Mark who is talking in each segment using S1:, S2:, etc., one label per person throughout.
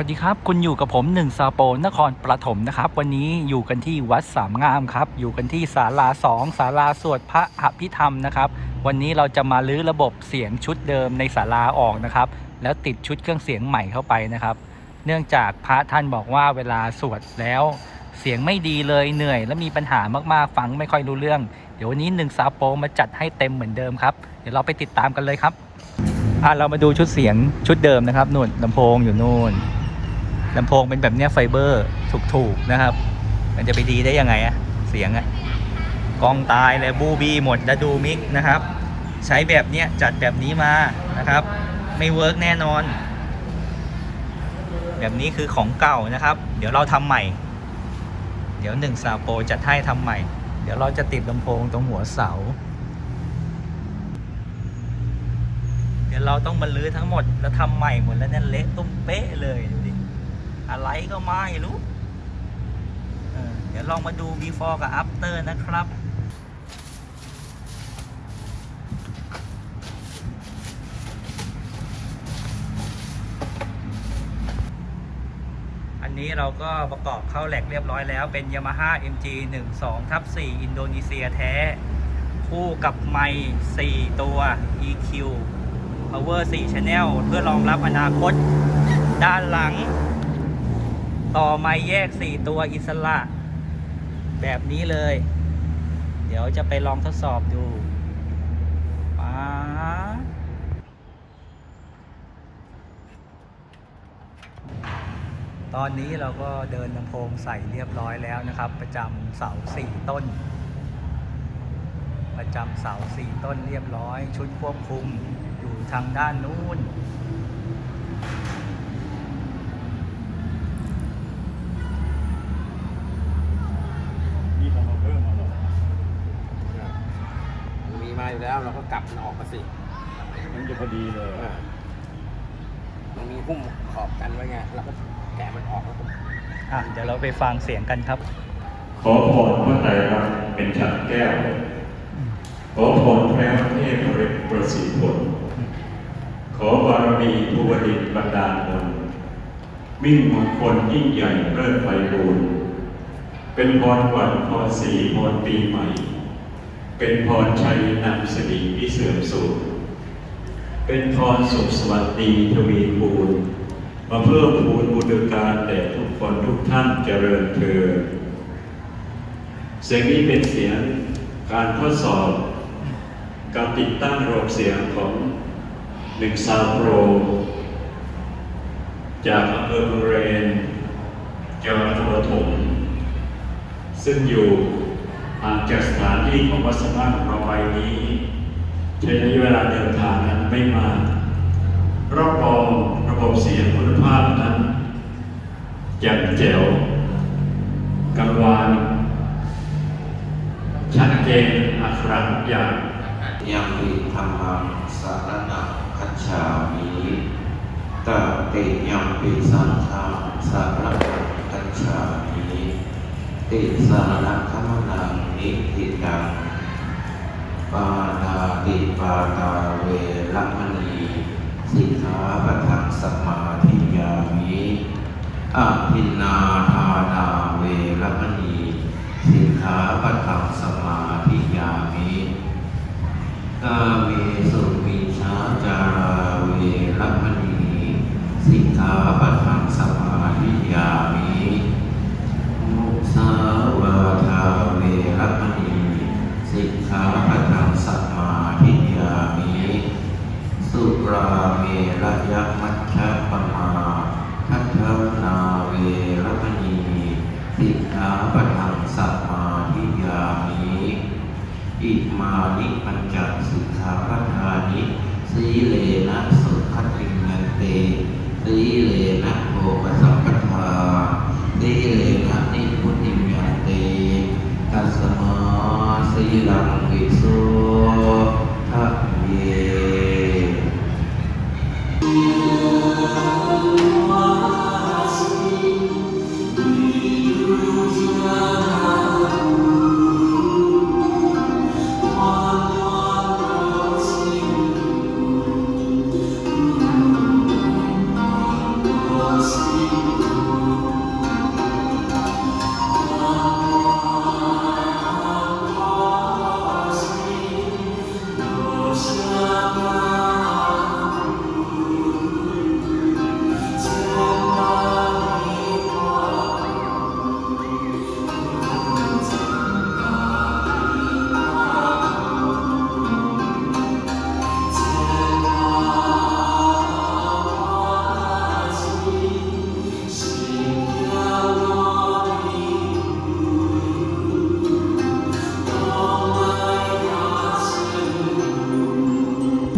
S1: วัสดีครับ คุณอยู่กับผมหนึ่งซาโปนครปฐมนะครับ วันนี้อยู่กันที่วัดสามงามครับ อยู่กันที่ศาลาสองศาลาสวดพระอภิธรรมนะครับ วันนี้เราจะมาลื้อระบบเสียงชุดเดิมในศาลาออกนะครับ แล้วติดชุดเครื่องเสียงใหม่เข้าไปนะครับ เนื่องจากพระท่านบอกว่าเวลาสวดแล้ว เสียงไม่ดีเลยเหนื่อย และมีปัญหามากๆฟังไม่ค่อยรู้เรื่อง เดี๋ยววันนี้หนึ่งซาโปมาจัดให้เต็มเหมือนเดิมครับ เดี๋ยวเราไปติดตามกันเลยครับอะเรามาดูชุดเสียงชุดเดิมนะครับนู่นลำโพงอยู่นู่น ลำโพงเป็นแบบเนี้ยไฟเบอร์ถูกๆนะครับ มันจะไปดีได้ยังไงอะเสียงอะกองตายเลยบูบี้หมดแล้วดูมิกนะครับ ใช้แบบเนี้ยจัดแบบนี้มานะครับ ไม่เวิร์กแน่นอน แบบนี้คือของเก่านะครับ เดี๋ยวเราทำใหม่ เดี๋ยวหนึ่งซาโปจัดให้ทำใหม่ เดี๋ยวเราจะติดลำโพงตรงหัวเสา เดี๋ยวเราต้องมาลื้อทั้งหมดแล้วทำใหม่หมดแล้วเนี่ยเละตุ้มเป๊ะเลยดูดิ อะไรก็ไม่รู้เดี๋ยวลองมาดู before กับ after นะครับอันนี้เราก็ประกอบเข้าแหลกเรียบร้อยแล้วเป็น Yamaha MG 1 2ทับ4อินโดนีเซียแท้ คู่กับไมค์4ตัว EQ power 4 channel เพื่อรองรับอนาคต ด้านหลัง ต่อไม้แยก 4 ตัวอิสระ แบบนี้เลย เดี๋ยวจะไปลองทดสอบดูป๊าตอนนี้เราก็เดินลำโพงใส่เรียบร้อยแล้วนะครับ ประจำเสาสี่ต้น ประจำเสาสี่ต้นเรียบร้อย ชุดควบคุมอยู่ทางด้านนู้น
S2: ของเราเพิ่มมาหรอ
S3: มันมีมาอยู่แล้ว เราก็กลับมันออกมาสิ
S2: มันจะพอดีเลย
S3: เออมันมีหุ้มขอบกันไว้ไงเราก็แกะมันออกแล้วก็
S1: อะเดี๋ยวเราไปฟังเสียงกันครับ
S2: ขอพรพระไตรรัตน์เป็นฉัดแก้ว ขอพรพระเทพฤทธิ์ประสิทธิ์ผล ขอบารมีภูวดิตบันดาลผลมิ่งมงคลยิ่งใหญ่เลิศไฟบูรณ์เป็นพรหวันพรสีพรปีใหม่ เป็นพรชัยนำสิริที่เสื่อมสูญเป็นพรสุขสวัสดีทวีคูณมาเพิ่มพูนบุญการแด่ทุกคนทุกท่านเจริญเธอญเสียงนี้เป็นเสียงการทดสอบ การติดตั้งระบบเสียงของหนึ่งซาวโปร จากอำเภอเมืองเรนจังหวัดนครปฐมซึ่งอยู่ ห่างจากสถานที่ของวัดสมานของเราไปนี้ใช้เวลาเดินทางนั้นไม่มากรับรองระบบเสียงคุณภาพนั้นแจ่มแจ๋วกังวานชัดเจนอักขระทุกอย่าง
S4: ยังมีธรรมสารนังคัจฉามิตติยังปิสังฆสารนังคัจฉามิ ติสารนังขมนังนิทิตังปานาติปาตาเวรมณีสิกขาปะทังสมาธิยามิอาทินาทานาเวรมณีสิกขาปะทังสมาธิยามิกาเมสุมิชาจาราเวรมณีสิกขาปะทัง เมรยะมัชฌะปมาทัฏฐานาเวรมณีสิกขาปทังสัมาทิยามิอิมานิปัญจสิกขาปทานิสีเลนะสุขติต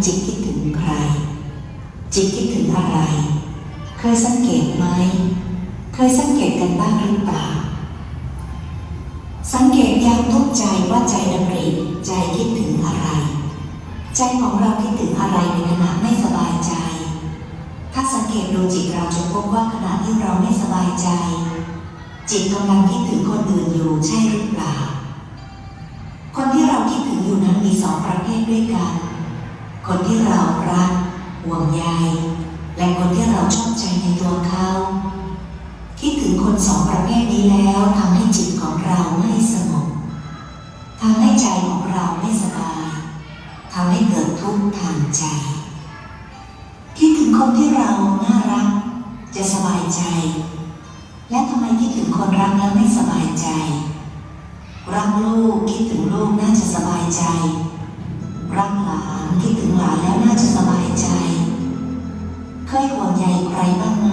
S4: จีบคิดถึงใครจีบคิดถึง
S5: อะไร เคยสังเกตไหม เคยสังเกตกันบ้างหรือเปล่า สังเกตยามทุกใจว่าใจดำริใจคิดถึงอะไร ใจของเราคิดถึงอะไรในขณะไม่สบายใจ ถ้าสังเกตดูจิตเราจะพบว่าขณะที่เราไม่สบายใจ จิตกำลังคิดถึงคนอื่นอยู่ใช่หรือเปล่า คนที่เราคิดถึงอยู่นั้นมีสองประเภทด้วยกัน คนที่เรารักห่วงใยและคนที่เราชอบใจในตัวเขาคิดถึงคนสองประเภทนี้แล้วทำให้จิตของเราไม่สงบทำให้ใจของเราไม่สบายทำให้เกิดทุกข์ทางใจ คิดถึงคนที่เราน่ารัก จะสบายใจ และทำไมคิดถึงคนรักแล้วไม่สบายใจ รักลูกคิดถึงลูกน่าจะสบายใจ เคยห่วงใยใครบ้างไหม